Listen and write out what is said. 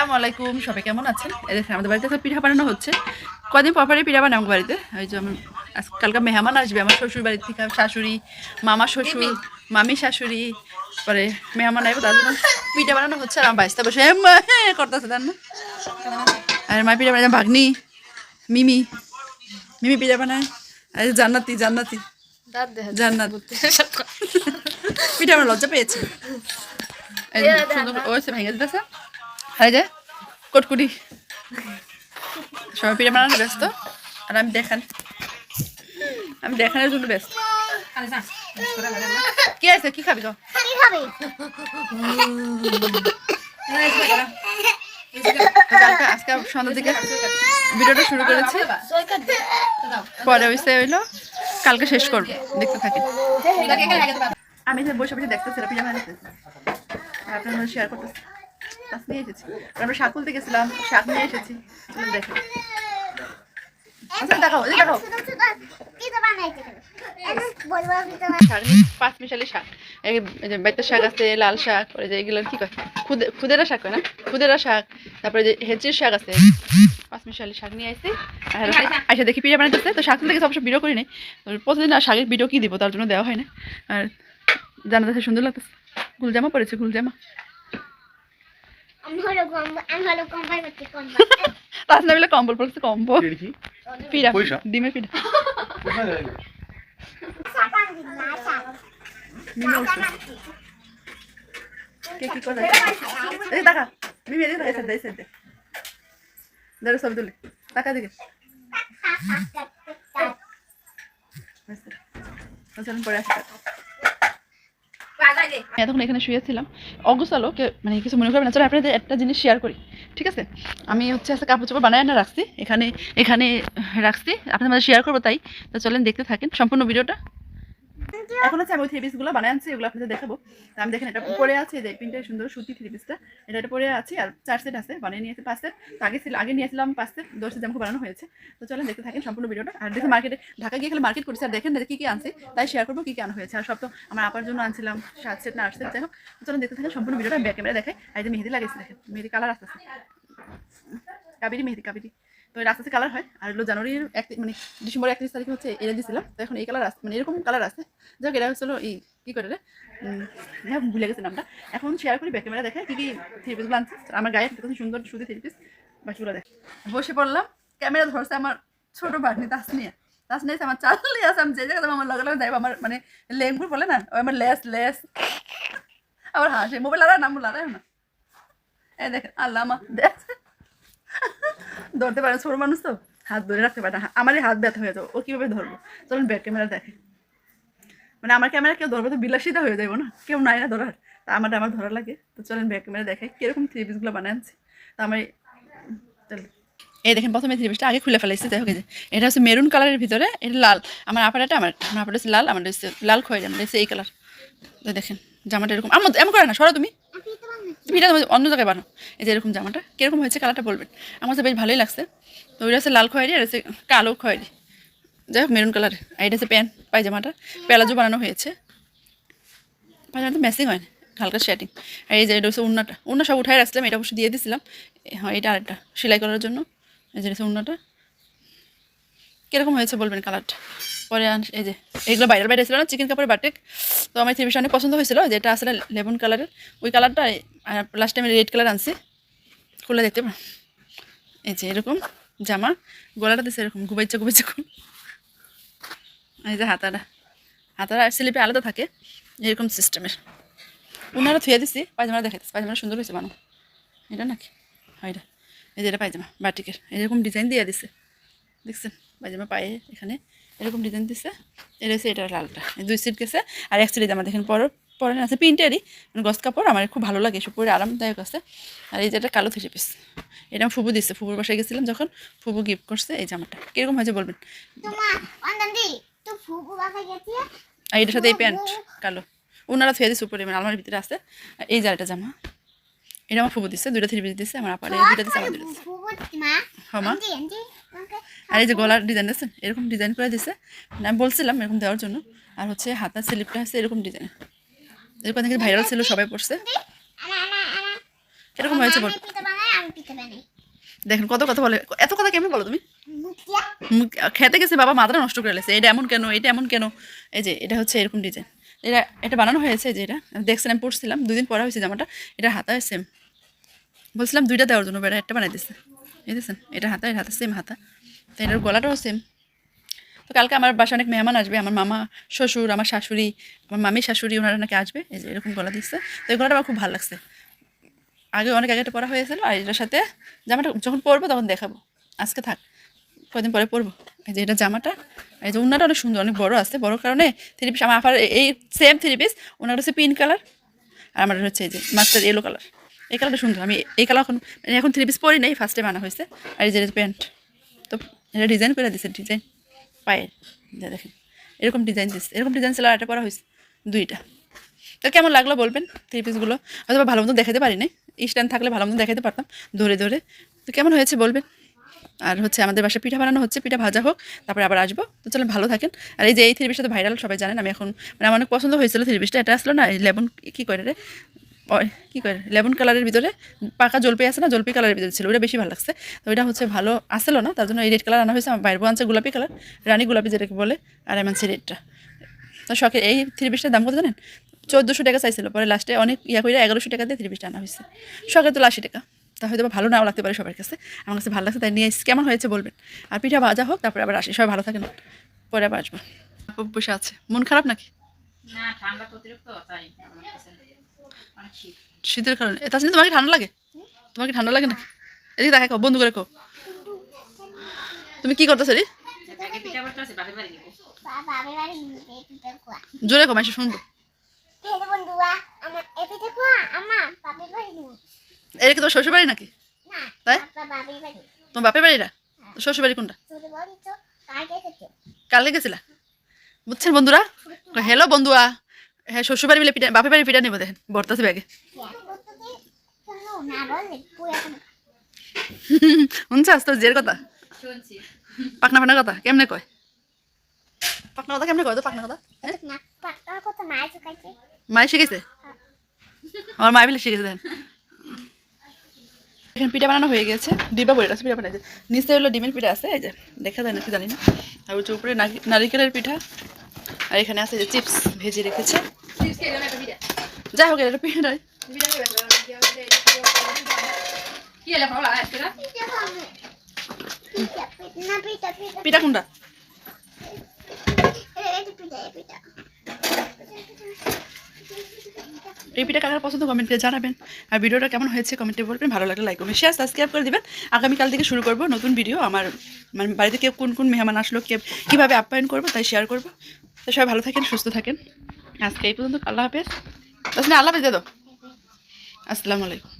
আসসালামু আলাইকুম সবাই কেমন আছেন? এই দেখেন আমাদের বাড়িতে পিঠা বানানো হচ্ছে। কদিন পর পরে পিঠা বানাই আমার বাড়িতে। ওই যে আমি কালকে মেহমান আসবে আমার শ্বশুর বাড়ির থেকে শাশুড়ি মামা শ্বশুর মামি শাশুড়ি পরে মেহমান আসবে তার জন্য পিঠা বানানো হচ্ছে আর আমার বাড়িতে বসে করতেছে তার না? আর মা পিঠা বানায় ভাগ্নি মিমি মিমি পিঠা বানায় আর জান্নাতি জান্নাতি। জান্নাত। পিঠা আমার লজ্জা পেয়েছে। ভেঙে দিতেছে। আর যে কটকুটি সবাই পিঠা বানানো ব্যস্ত, আর আমি দেখান। আমি দেখানোর জন্য ব্যস্ত। কি আছে, কি খাবি তো? আজকে সন্ধ্যা থেকে ভিডিওটা শুরু করেছি। পরে হইছে হইল, কালকে শেষ করব, দেখতে থাকি। আমি বসে বসে দেখতেছিলাম পিঠা বানাতেছি আর আপনার শেয়ার করতেছি। গাছ নিয়ে এসেছি। আমরা শাক তুলতে গেছিলাম শাক। নিয়ে এসেছি দেখো শাক খুদেরা শাক না? খুদেরা শাক, তারপরে যে হেঁচির শাক আছে পাঁচ মিশালি শাক নিয়ে আসছি আর দেখি পিঠা বানাইতেছে তো শাক গেছে, অবশ্য ভিডিও করি নাই প্রতিদিন আর শাকের ভিডিও কি দিব, তার জন্য দেওয়া হয় না। আর জানা যাচ্ছে সুন্দর লাগতেছে। গুলজামা পড়েছে, গুলজামা। আমি হলো কম আমি হলো কম পাই করতে কম তাছ না বলে কম্বল পড়ছে কম্বল সাবান মিমি উঠছে কে কি করে এই টাকা মিমি এদিকে এসে দে এসে দে সব তুলে টাকা দিকে পরে আসি এতক্ষণ এখানে শুয়েছিলাম কে মানে কিছু মনে করবেন না, চলো আপনাদের একটা জিনিস শেয়ার করি, ঠিক আছে? আমি হচ্ছে আজকে কাপড় চোপড় বানায় না রাখছি, এখানে এখানে রাখছি, আপনাদের শেয়ার করব তাই। তো চলেন দেখতে থাকেন, সম্পূর্ণ ভিডিওটা। এখন হচ্ছে আমি ওই থ্রি পিসগুলো বানায় আনছি, এগুলো আপনাদের দেখাবো। আমি দেখেন এটা পরে আছে যে পিনটা সুন্দর সুতি থ্রি পিসটা এটা এটা পরে আছে, আর চার সেট আছে, বানিয়ে নিয়েছে পাঁচ সেট আগে ছিল আগে নিয়েছিলাম পাঁচ সেট দশ সেট আমাকে বানানো হয়েছে। তো চলেন দেখতে থাকেন সম্পূর্ণ ভিডিওটা। আর দেখে মার্কেটে ঢাকা গিয়ে মার্কেট করছি, আর দেখেন কী কী আনছি, তাই শেয়ার করব কী কী আনা হয়েছে। আর সব তো আমার আপার জন্য আনছিলাম, সাত সেট না আট সেট যাই হোক। চলেন দেখতে থাকেন সম্পূর্ণ ভিডিওটা ব্যাক ক্যামেরা দেখাই। আর মেহেদি লাগাইছে, দেখেন। মেহেদি কালার আসতেছে। কাবেরি মেহেদি, কাবেরি। তো আস্তে কালার হয়। আর হলো জানুয়ারির এক মানে ডিসেম্বর একত্রিশ তারিখে হচ্ছে এটা দিয়েছিলাম তো এখন এই কালার আসছে মানে এরকম কালার আছে। যাক, এটা হচ্ছিল এই কী করে রে? ভুলে গেছে নামটা। এখন শেয়ার করি ব্যাক ক্যামেরা দেখায় কী কী থ্রি পিসগুলো আনছে। আমার গায়ে কত সুন্দর সুতি থ্রি পিস বাকিগুলো দেখ বসে পড়লাম। ক্যামেরা ধরছে আমার ছোটো বাটনি তাসনিয়া। তাসনিয়া আমার চাললে আছে। আমি যে জায়গায় আমার লগে লগে যাইবো। আমার মানে লেঙ্গুর বলে না আমার লেস লেস। আবার হাসে। মোবাইল আর নাম লাগায় না। এই দেখেন, আল্লাহ আমার দেখ। ধরতে পারে ছোট মানুষ তো। হাত ধরে রাখতে পারে না। আমারই হাত ব্যথা হয়ে যাবে, ও কীভাবে ধরবো? চলুন ব্যাক ক্যামেরা দেখে। মানে আমার ক্যামেরা কেউ ধরবে তো বিলাসিতা হয়ে যাব না, কেউ নাই না ধরার। তা আমার আমার ধরা লাগে। তো চলেন ব্যাক ক্যামেরা দেখে কীরকম থ্রি পিসগুলো বানায় আনছি তো আমার এই- দেখেন, প্রথমে থ্রি পিসটা আগে খুলে ফেলাইছে হোক যে। এটা হচ্ছে মেরুন কালারের ভিতরে, এটা লাল। আমার আপারাটা আমার আমার আপারটা হচ্ছে লাল, আমার হচ্ছে লাল খয়ের আমার হচ্ছে এই কালার দেখেন, জামাটা এরকম আমার এমন করে না, সরো তুমি। বানাই ভিডিও অন্য জায়গায় বানো এই যে এরকম জামাটা, কীরকম হয়েছে কালারটা বলবেন? আমার তো বেশ ভালোই লাগছে। তো ওইটা হচ্ছে লাল খয়েরি আর হচ্ছে কালো খয়েরি। যাই হোক, মেরুন কালার আর এটা হচ্ছে প্যান্ট, পায়জামাটা। প্যালাজো বানানো হয়েছে। পায়জামা তো ম্যাচিং হয় না, হালকা শেটিং আর এই যে এটা হচ্ছে উন্নাটা। উন্না সব উঠাই রাখছিলাম, এটা অবশ্যই দিয়ে দিয়েছিলাম হ্যাঁ এটা আরেকটা, সেলাই করার জন্য। এই যে এটা হচ্ছে উন্নাটা। কীরকম হয়েছে বলবেন কালারটা? পরে এই যে, এগুলো বাইরের বাইরে ছিল না চিকেন কাপড়ের বাটিক তো আমার থ্রি অনেক পছন্দ হয়েছিল, যেটা আসলে লেমন কালারের। ওই কালারটা লাস্ট টাইমে রেড কালার আনছি। খুলে দেখতে এই যে, এরকম জামা, গলাটা দিচ্ছে এরকম গুবাইচা খুব এই যে হাতাটা হাতারা স্লিপে আলাদা থাকে, এরকম সিস্টেমের। ওনারা থুয়ে দিছি পায়জামা দেখাইতেছে পায়জামা সুন্দর হয়েছে বানো এটা নাকি? হয় এটা। এই যে এটা পায়জামা বাটিকের এরকম ডিজাইন দিয়ে দিছে। দেখছেন? পায়জামা পায়ে এখানে এরকম ডিজাইন দিছে। এটা হচ্ছে এটা লালটা। দুই সিট গেছে। আর এক সিট জামা দেখেন পর পরে আছে প্রিন্টেরই। মানে গস কাপড় আমার খুব ভালো লাগে এসব পরে আরামদায়ক আছে। আর এই যে এটা কালো থ্রি পিস। এটা আমি ফুবু দিচ্ছে ফুবুর বাসায় গেছিলাম যখন ফুবু গিফট করছে এই জামাটা। কীরকম হয়েছে বলবেন? গেছে। আর এটার সাথে এই প্যান্ট কালো। ওনারা থুয়ে দিচ্ছে উপরে মানে আলমারির ভিতরে আছে। আর এই যার একটা জামা। এটা আমার ফুবু দিচ্ছে দুইটা থ্রি পিস দিচ্ছে আমার আপারে। দুইটা দিচ্ছে আমার দিচ্ছে হ্যাঁ মা। আর এই যে গলার ডিজাইন আছে এরকম ডিজাইন করে দিছে। মানে আমি বলছিলাম এরকম দেওয়ার জন্য। আর হচ্ছে হাতার স্লিপটা আছে এরকম ডিজাইন এরকম দেখে ভাইরাল ছিল, সবাই পড়ছে। এরকম হয়েছে দেখেন কত কথা বলে। এত কথা কেমন বলো তুমি? খেতে গেছে, বাবা মাথাটা নষ্ট করে লেছে এটা এমন কেন? এটা এমন কেন? এই যে, এটা হচ্ছে এরকম ডিজাইন এটা এটা বানানো হয়েছে যে এটা। দেখছেন, আমি পড়ছিলাম। দুদিন পরা হয়েছে জামাটা। এটা হাতা সেম বলছিলাম দুইটা দেওয়ার জন্য বেড়া একটা বানাই দিচ্ছে এই দেখছেন, এটা হাতা এটা হাতা সেম হাতা। তো গলাটাও সেম তো কালকে আমার বাসায় অনেক মেহমান আসবে, আমার মামা, শ্বশুর, আমার শাশুড়ি, আমার মামি শাশুড়ি, ওনারা নাকি আসবে, এই যে এরকম গলা দিচ্ছে। তো এই গলাটা আমার খুব ভালো লাগছে। আগে অনেক আগে একটা পরা হয়েছিল, আর এটার সাথে জামাটা যখন পরবো তখন দেখাবো। আজকে থাক কদিন পরে পরবো। এই যে এটা জামাটা, এই যে উন্নাটা অনেক সুন্দর, অনেক বড় আছে। বড় কারণে থ্রি পিস আমার আপার এই সেম থ্রি পিস ওনার হচ্ছে পিঙ্ক কালার আর আমার হচ্ছে এই যে মাস্টার ইয়েলো কালার এই কালারটা সুন্দর, আমি এই কালার এখন মানে এখন থ্রি পিস পরি নাই ফার্স্টে বানা হয়েছে। আর এই যে প্যান্ট এটা ডিজাইন করে দিচ্ছে ডিজাইন পায়ের যা দেখেন। এরকম ডিজাইন দিচ্ছে এরকম ডিজাইন আর একটা পরা হয়েছে দুইটা। তো কেমন লাগল বলবেন থ্রি পিসগুলো হয়তো ভালো মতো দেখাতে পারি নাই? স্ট্যান্ড থাকলে ভালো মতো দেখাতে পারতাম, ধরে ধরে। তো কেমন হয়েছে বলবেন? আর হচ্ছে আমাদের বাসায় পিঠা বানানো হচ্ছে, পিঠা ভাজা হোক, তারপরে আবার আসব। তো চলো ভালো থাকেন। আর এই যে এই থ্রি পিসটা তো ভাইরাল সবাই জানেন, আমি এখন মানে আমার অনেক পছন্দ হয়েছিল থ্রি পিসটা এটা আসলো না লেবন কী করে রে? কী করে লেমন কালারের ভিতরে পাকা জলপাই আছে না, জলপাই কালারের ভিতরে ছিল ওটা বেশি ভালো লাগছে। তো ওইটা হচ্ছে ভালো আসলো না, তার জন্য এই রেড কালার আনা হয়েছে, আমার বাইরে আনছে গোলাপি কালার রানী গোলাপি যেটাকে বলে, আর আমি রেডটা তো শখে এই থ্রি পিসটার দাম কত জানেন? চোদ্দোশো টাকা চাইছিল, পরে লাস্টে অনেক ইয়া করে এগারোশো টাকা দিয়ে থ্রি পিসটা আনা হয়েছে। শখে তো আশি টাকা, তা হয়তো ভালো নাও লাগতে পারে সবার কাছে, আমার কাছে ভালো লাগছে, তাই নিয়ে। কেমন হয়েছে বলবেন। আর পিঠা ভাজা হোক, তারপরে আবার আসি, সবাই ভালো থাকেন, পরে আবার আসব। বসে আছে, মন খারাপ নাকি? না, ঠান্ডা তাই আমার কাছে অনেক শীত শীতের কারণে। শুনে তোমাকে ঠান্ডা লাগে? তোমাকে ঠান্ডা লাগে নাকি? এদিকে দেখা বন্ধু করে কো তুমি কি করতেছো রে জোরে কো মাসে শুনব। এটা কি তোর শ্বশুর বাড়ি নাকি? তাই? তোমার বাপের বাড়িটা? শ্বশুর বাড়ি কোনটা? কালকে গেছিলা? বুঝছেন বন্ধুরা? হ্যালো বন্ধুয়া হ্যাঁ শ্বশুর বাড়ি মিলে পিঠা বাপের বাড়ি পিঠা নেব দেখেন বর্তাছে ব্যাগে। না শুনছাস তোর জের কথা? শুনছি। পাকনা পাকনা কথা? কেমনে কয়? পাকনা কথা কেমনে কয় তো পাকনা কথা? হ্যাঁ? কথা মায়ের শিখেছে আমার মায় বিলে শিখেছে দেখেন। এখানে পিঠা বানানো হয়ে গেছে। ডিবা বলে আছে পিঠা বানাইছে। নিচে হলো ডিমের পিঠা আছে এই যে দেখা যায় নাকি জানি না। আর উপরে নারিকেলের পিঠা। আর এখানে আছে যে চিপস ভেজে রেখেছে। যাই হোক এটা পিঠা নয়। পিঠা কোনটা? এই পিঠা এই কাকার পছন্দ? কমেন্টে জানাবেন। আর ভিডিওটা কেমন হয়েছে কমেন্টে বলবেন। ভালো লাগলে লাইক করবেন শেয়ার সাবস্ক্রাইব করে দিবেন। আগামীকাল থেকে শুরু করব নতুন ভিডিও আমার মানে বাড়িতে কেউ কোন কোন মেহমান আসলো কে কীভাবে আপ্যায়ন করব তাই শেয়ার করব। তো সবাই ভালো থাকেন, সুস্থ থাকেন। আজকে এই পর্যন্ত আল্লাহ হাফেজ। আল্লাহ হাফেজ দে আসসালামু আলাইকুম।